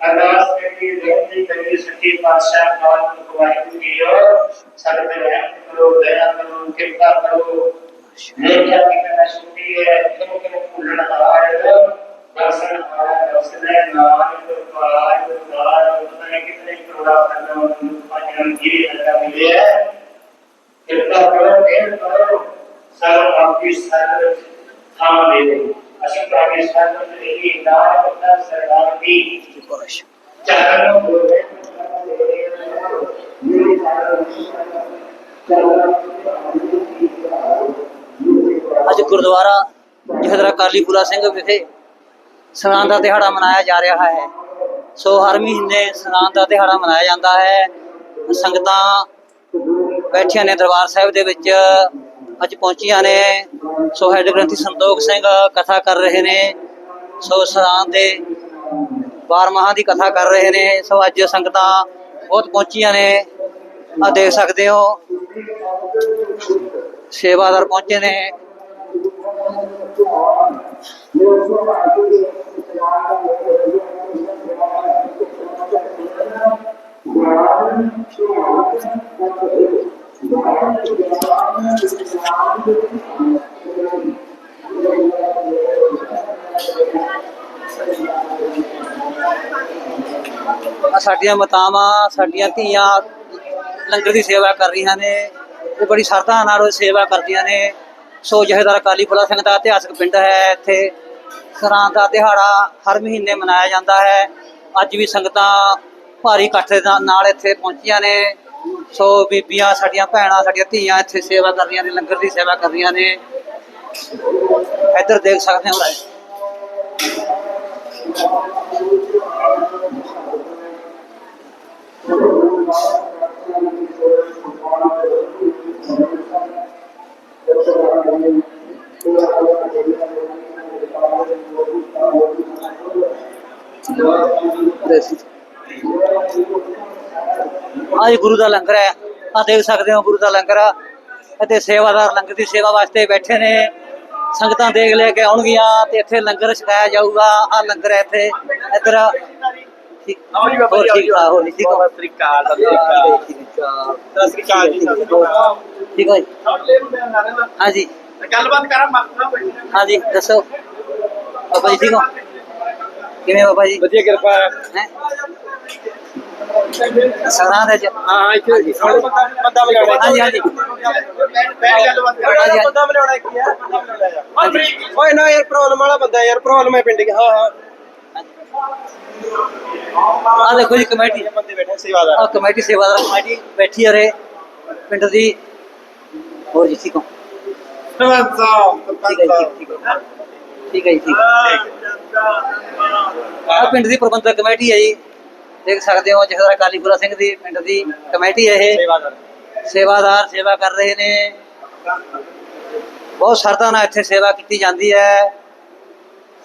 ਅਰਦਾਸ ਕਰੀ ਬੇਨਤੀ ਕਰੀ ਸੱਚੀ ਪਾਤਸ਼ਾਹ ਕਾਲ ਕੁਵਾਈ ਕੀਓ ਸਾਡੇ ਤੇ ਰਹਿਮ ਕਰੋ ਦਇਆ ਕਰੋ ਕਿਰਪਾ ਕਰੋ ਲੇਖਿਆ ਕਿ ਮੈਂ ਸ਼ੁਕਰੀ ਹੈ ਕਿਉਂ ਕਿ ਭੁੱਲਣ ਹਾਰ ਦਰਸ਼ਨ ਅੱਜ ਗੁਰਦੁਆਰਾ ਜਹਦਰਾ ਕਾਲੀਪੁਰਾ ਸਿੰਘ ਵਿਖੇ ਸਨਾਨ ਦਾ ਦਿਹਾੜਾ ਮਨਾਇਆ ਜਾ ਰਿਹਾ ਹੈ। ਸੋ ਹਰ ਮਹੀਨੇ ਸਨਾਨ ਦਾ ਦਿਹਾੜਾ ਮਨਾਇਆ ਜਾਂਦਾ ਹੈ। ਸੰਗਤਾਂ ਬੈਠੀਆਂ ਨੇ ਦਰਬਾਰ ਸਾਹਿਬ ਦੇ ਵਿੱਚ ਅੱਜ ਪਹੁੰਚੀਆਂ ਨੇ। ਸੋ ਹੈਡ ਗ੍ਰੰਥੀ ਸੰਤੋਖ ਸਿੰਘ ਕਥਾ ਕਰ ਰਹੇ ਨੇ। ਸੋ ਸਨਾਨ ਦੇ ਬਾਰਮਾਹਾਂ ਦੀ ਕਥਾ ਕਰ ਰਹੇ ਨੇ। ਸੋ ਅੱਜ ਸੰਗਤਾਂ ਬਹੁਤ ਪਹੁੰਚੀਆਂ ਨੇ। ਆ ਦੇਖ ਸਕਦੇ ਹੋ। ਸੇਵਾਦਾਰ ਪਹੁੰਚੇ ਨੇ। ਆ ਸਾਡੀਆਂ ਮਾਤਾਵਾਂ, ਸਾਡੀਆਂ ਧੀਆਂ ਲੰਗਰ ਦੀ ਸੇਵਾ ਕਰ ਰਹੀਆਂ ਨੇ। ਤੇ ਬੜੀ ਸ਼ਰਧਾ ਨਾਲ ਉਹ ਸੇਵਾ ਕਰਦੀਆਂ ਨੇ। ਸੋ ਜਹੇਦਾਰ ਅਕਾਲੀ ਫੁੱਲਾ ਸਿੰਘ ਦਾ ਇਤਿਹਾਸਕ ਪਿੰਡ ਹੈ ਇੱਥੇ। ਸਰਾਂ ਦਾ ਦਿਹਾੜਾ ਹਰ ਮਹੀਨੇ ਮਨਾਇਆ ਜਾਂਦਾ ਹੈ। ਅੱਜ ਵੀ ਸੰਗਤਾਂ ਭਾਰੀ ਇਕੱਠ ਦੇ ਨਾਲ ਇੱਥੇ ਪਹੁੰਚੀਆਂ ਨੇ। ਸੋ ਬੀਬੀਆਂ, ਸਾਡੀਆਂ ਭੈਣਾਂ, ਸਾਡੀਆਂ ਧੀਆਂ ਇੱਥੇ ਸੇਵਾ ਕਰ ਰਹੀਆਂ ਨੇ, ਲੰਗਰ ਦੀ ਸੇਵਾ ਕਰ ਰਹੀਆਂ ਨੇ। ਇੱਧਰ ਦੇਖ ਸਕਦੇ ਹੋ ਰਾਏ ਆਹ ਗੁਰੂ ਦਾ ਲੰਗਰ ਹੈ। ਆ ਦੇਖ ਸਕਦੇ ਹੋ ਗੁਰੂ ਦਾ ਲੰਗਰ ਆ। ਅਤੇ ਸੇਵਾਦਾਰ ਲੰਗਰ ਦੀ ਸੇਵਾ ਵਾਸਤੇ ਬੈਠੇ ਨੇ। ਸੰਗਤਾਂ ਦੇਖ ਲੈ ਕੇ ਆਉਣਗੀਆਂ ਤੇ ਇੱਥੇ ਲੰਗਰ ਛਕਾਇਆ ਜਾਊਗਾ। ਆ ਲੰਗਰ ਹੈ ਇੱਥੇ। ਇੱਧਰ ਠੀਕ। ਆਓ ਜੀ ਬਾਬਾ ਜੀ, ਠੀਕ ਠਾਕ ਹੋ ਹੋ ਸਤਿ ਸ੍ਰੀ ਅਕਾਲ। ਸਤਿ ਸ੍ਰੀ ਜੀ ਠੀਕ ਹੋ ਜੀ। ਹਾਂਜੀ। ਗੱਲਬਾਤ ਕਰਾਂ ਮਸਲਾ ਬੈਠੇ ਹਾਂਜੀ ਦੱਸੋ। ਬਾਬਾ ਜੀ ਠੀਕ ਹੋ? ਕਿਵੇਂ ਬਾਬਾ ਜੀ? ਵਧੀਆ ਕਿਰਪਾ ਹੈ। ਹੈ? ਸਰਾਂ ਦੇ ਚ ਹਾਂ ਇੱਥੇ ਬੰਦਾ ਬੰਦਾ ਮਿਲਾਉਣਾ ਹਾਂਜੀ ਹਾਂਜੀ। ਬੰਦਾ ਮਿਲਾਉਣਾ ਕੀ ਹੈ? ਓਏ ਨਾ ਯਾਰ ਪ੍ਰੋਬਲਮ ਵਾਲਾ ਬੰਦਾ ਯਾਰ ਪ੍ਰੋਬਲਮ ਹੈ ਪਿੰਡ ਦੀ ਹਾਂ ਹਾਂ। ਆ ਦੇਖੋ ਜੀ ਕਮੇਟੀ। ਬੰਦੇ ਬੈਠੇ ਸੇਵਾਦਾਰ। ਆ ਕਮੇਟੀ ਸੇਵਾਦਾਰ ਕਮੇਟੀ ਬੈਠੀ ਹੈ ਰੇ ਪਿੰਡ ਦੀ। ਹੋਰ ਜੀ ਠੀਕ ਹੋ? ਸਰਪੰਚ ਸਾਹਿਬ ਠੀਕ ਹੈ ਜੀ ਠੀਕ ਹੈ। ਠੀਕ। ਹੈ। ਆ ਪਿੰਡ ਦੀ ਪ੍ਰਬੰਧਕ ਕਮੇਟੀ ਹੈ ਜੀ। ਦੇਖ ਸਕਦੇ ਹੋ ਜਹਦਰ ਕਾਲੀਪੁਰਾ ਸਿੰਘ ਦੀ ਪਿੰਡ ਦੀ ਕਮੇਟੀ ਹੈ ਇਹ। ਸੇਵਾਦਾਰ। ਸੇਵਾ ਕਰ ਰਹੇ ਨੇ। ਬਹੁਤ ਸ਼ਰਧਾ ਨਾਲ ਇੱਥੇ ਸੇਵਾ ਕੀਤੀ ਜਾਂਦੀ ਹੈ।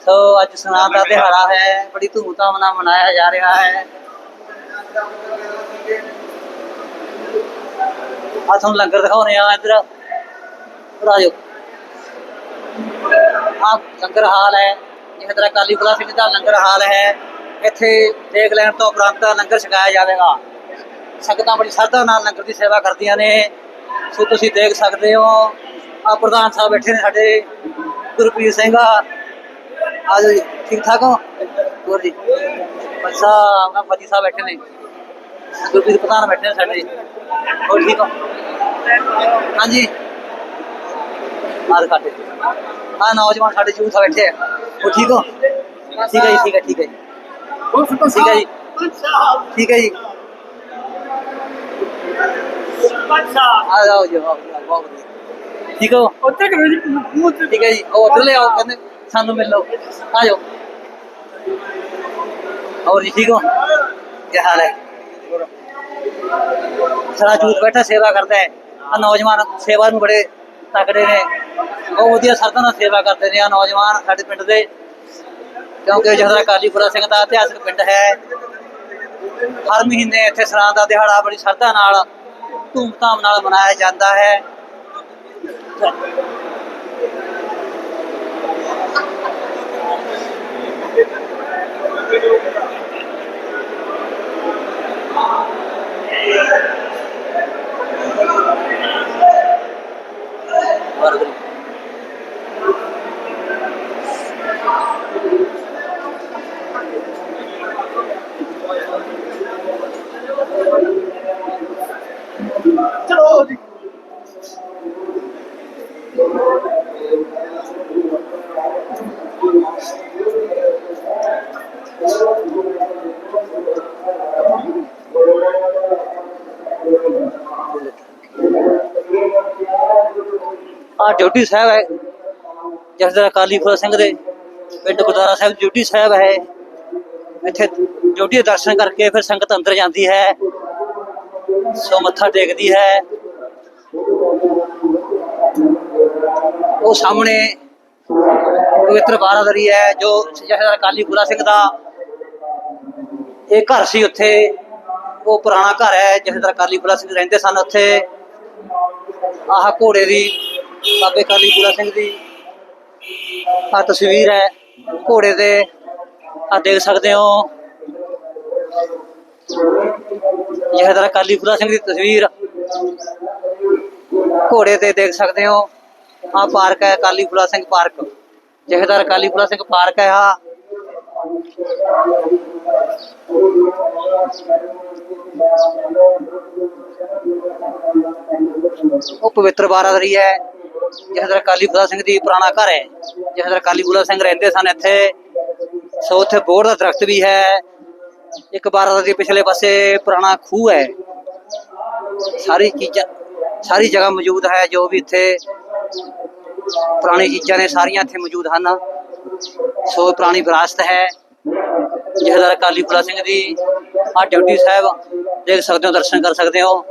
ਸੋ ਅੱਜ ਸਨਾਨ ਦਾ ਦਿਹਾੜਾ ਹੈ। ਬੜੀ ਧੂਮਧਾਮ ਨਾਲ ਮਨਾਇਆ ਜਾ ਰਿਹਾ ਹੈ। ਆ ਤੁਹਾਨੂੰ ਲੰਗਰ ਦਿਖਾਉਣੇ ਆ ਇੱਧਰ। ਇੱਧਰ ਆ ਲੰਗਰ ਹਾਲ ਹੈ। ਜਿਸ ਤਰ੍ਹਾਂ ਕਾਲੀ ਫੁਲਾ ਸਿੰਘ ਦਾ ਲੰਗਰ ਹਾਲ ਹੈ। ਇੱਥੇ ਦੇਖ ਲੈਣ ਤੋਂ ਉਪਰੰਤ ਲੰਗਰ ਛਕਾਇਆ ਜਾਵੇਗਾ। ਸੰਗਤਾਂ ਬੜੀ ਸ਼ਰਧਾ ਨਾਲ ਲੰਗਰ ਦੀ ਸੇਵਾ ਕਰਦੀਆਂ ਨੇ। ਸੋ ਤੁਸੀਂ ਦੇਖ ਸਕਦੇ ਹੋ ਆ ਪ੍ਰਧਾਨ ਸਾਹਿਬ ਬੈਠੇ ਨੇ ਸਾਡੇ, ਗੁਰਪ੍ਰੀਤ ਸਿੰਘ। ਆ ਜੀ, ਠੀਕ ਠਾਕ ਹੋ? ਹੋਰ ਜੀ? ਬੱਚਾ ਆਪਣਾ ਫਤੀ ਸਾਹਿਬ ਬੈਠੇ ਨੇ। ਗੁਰਪ੍ਰੀਤ ਪ੍ਰਧਾਨ ਬੈਠੇ ਨੇ ਸਾਡੇ। ਹੋਰ ਠੀਕ ਹੋ? ਹਾਂਜੀ। ਆਹ ਦਿਖਾਤੇ ਆ ਨੌਜਵਾਨ ਸਾਡੇ ਯੂਥ ਬੈਠੇ ਆ। ਉਹ ਠੀਕ ਹੋ? ਠੀਕ ਹੈ ਜੀ, ਠੀਕ ਹੈ ਠੀਕ ਹੈ ਜੀ। ਠੀਕ ਹੈ ਜੀ? ਠੀਕ ਹੈ ਜੀ। ਆ ਜਾਓ ਜੀ ਆਓ, ਬਹੁਤ ਵਧੀਆ। ਠੀਕ ਹੋ? ਉੱਥੇ ਕਰੋ ਜੀ? ਮੂੰਹ ਠੀਕ ਹੈ ਜੀ ਉਹ ਉੱਧਰ ਲੈ ਆਓ ਕਹਿੰਦੇ ਸਾਨੂੰ ਮਿਲ ਲਓ। ਆ ਜਾਓ। ਹੋਰ ਜੀ ਠੀਕ ਹੋ? ਕੀ ਹਾਲ ਹੈ? ਸਾਰਾ ਜੂਤ ਬੈਠਾ ਸੇਵਾ ਕਰਦਾ ਹੈ। ਆ ਨੌਜਵਾਨ ਸੇਵਾ ਨੂੰ ਬੜੇ ਤਕੜੇ ਨੇ। ਬਹੁਤ ਵਧੀਆ ਸਰਦਾਂ ਨਾਲ ਸੇਵਾ ਕਰਦੇ ਨੇ। ਆ ਨੌਜਵਾਨ ਸਾਡੇ ਪਿੰਡ ਦੇ ਕਿਉਂਕਿ ਜਹਦਰਾ ਕਾਲੀਪੁਰਾ ਸਿੰਘ ਦਾ ਇਤਿਹਾਸਕ ਪਿੰਡ ਹੈ, ਹਰ ਮਹੀਨੇ ਇੱਥੇ ਸਰਾਂ ਦਾ ਦਿਹਾੜਾ ਬੜੀ ਸ਼ਰਧਾ ਨਾਲ, ਧੂਮਧਾਮ ਨਾਲ ਮਨਾਇਆ ਜਾਂਦਾ ਹੈ। ਵਾਹਿਗੁਰੂ ਚਲੋ ਜੀ ਆ ਡਿਊਟੀ ਸਾਹਿਬ ਹੈ, ਜਿਸ ਦਾ ਕਾਲੀਪੁਰਾ ਸਿੰਘ ਦੇ ਪਿੰਡ ਗੁਰਦੁਆਰਾ ਸਾਹਿਬ ਡਿਊਟੀ ਸਾਹਿਬ ਹੈ, ਇੱਥੇ ਡਿਊਟੀ ਦੇ ਦਰਸ਼ਨ ਕਰਕੇ ਫਿਰ ਸੰਗਤ ਅੰਦਰ ਜਾਂਦੀ ਹੈ, ਸੋ ਮੱਥਾ ਟੇਕਦੀ ਹੈ। ਉਹ ਸਾਹਮਣੇ ਪਵਿੱਤਰ ਬਾਰਾਦਰੀ ਹੈ, ਜੋ ਜਹਦਰ ਕਾਲੀਪੁਰਾ ਸਿੰਘ ਦਾ ਇਹ ਘਰ ਸੀ ਉੱਥੇ। ਉਹ ਪੁਰਾਣਾ ਘਰ ਹੈ ਜਹਦਰ ਕਾਲੀਪੁਰਾ ਸਿੰਘ ਰਹਿੰਦੇ ਸਨ ਉੱਥੇ। ਆਹ ਘੋੜੇ ਦੀ, ਬਾਬੇ ਕਾਲੀਪੁਰਾ ਸਿੰਘ ਦੀ ਆ ਤਸਵੀਰ ਹੈ। ਘੋੜੇ ਤੇ ਆ ਦੇਖ ਸਕਦੇ ਹੋ। ਜਹਦਰ ਕਾਲੀਪੁਰਾ ਸਿੰਘ ਦੀ ਤਸਵੀਰ ਘੋੜੇ ਤੇ ਦੇਖ ਸਕਦੇ ਹੋ। ਆ ਪਾਰਕ ਹੈ ਕਾਲੀਪੁਰਾ ਸਿੰਘ ਪਾਰਕ। ਜਹਦਰ ਕਾਲੀਪੁਰਾ ਸਿੰਘ ਪਾਰਕ ਹੈ ਆ ਉਹ ਪਵਿੱਤਰ ਬਾਰਾਦਰੀ ਹੈ। ਜਹਦਰ ਕਾਲੀਪੁਰਾ ਸਿੰਘ ਦੀ ਪੁਰਾਣਾ ਘਰ ਹੈ। ਜਹਦਰ ਕਾਲੀਪੁਰਾ ਸਿੰਘ ਰਹਿੰਦੇ ਸਨ ਇੱਥੇ। ਸੋ ਉੱਥੇ ਬੋੜ ਦਾ ਦਰਖਤ ਵੀ ਹੈ। ਇੱਕ ਬਾਰਾਦਰੀ ਪਿਛਲੇ ਪਾਸੇ ਪੁਰਾਣਾ ਖੂਹ ਹੈ। ਸਾਰੀ ਚੀਜ਼ਾਂ ਸਾਰੀ ਜਗ੍ਹਾ ਮੌਜੂਦ ਹੈ, ਜੋ ਵੀ ਇੱਥੇ ਪੁਰਾਣੀ ਚੀਜ਼ਾਂ ਨੇ, ਸਾਰੀਆਂ ਇੱਥੇ ਮੌਜੂਦ ਹਨ। ਸੋ ਪੁਰਾਣੀ ਵਿਰਾਸਤ ਹੈ। ਜਹਦਰ ਅਕਾਲੀ ਫੁਲਾ ਸਿੰਘ ਦੀ ਆ ਡਿਊਟੀ ਸਾਹਿਬ, ਦੇਖ ਸਕਦੇ ਹੋ, ਦਰਸ਼ਨ ਕਰ ਸਕਦੇ ਹੋ।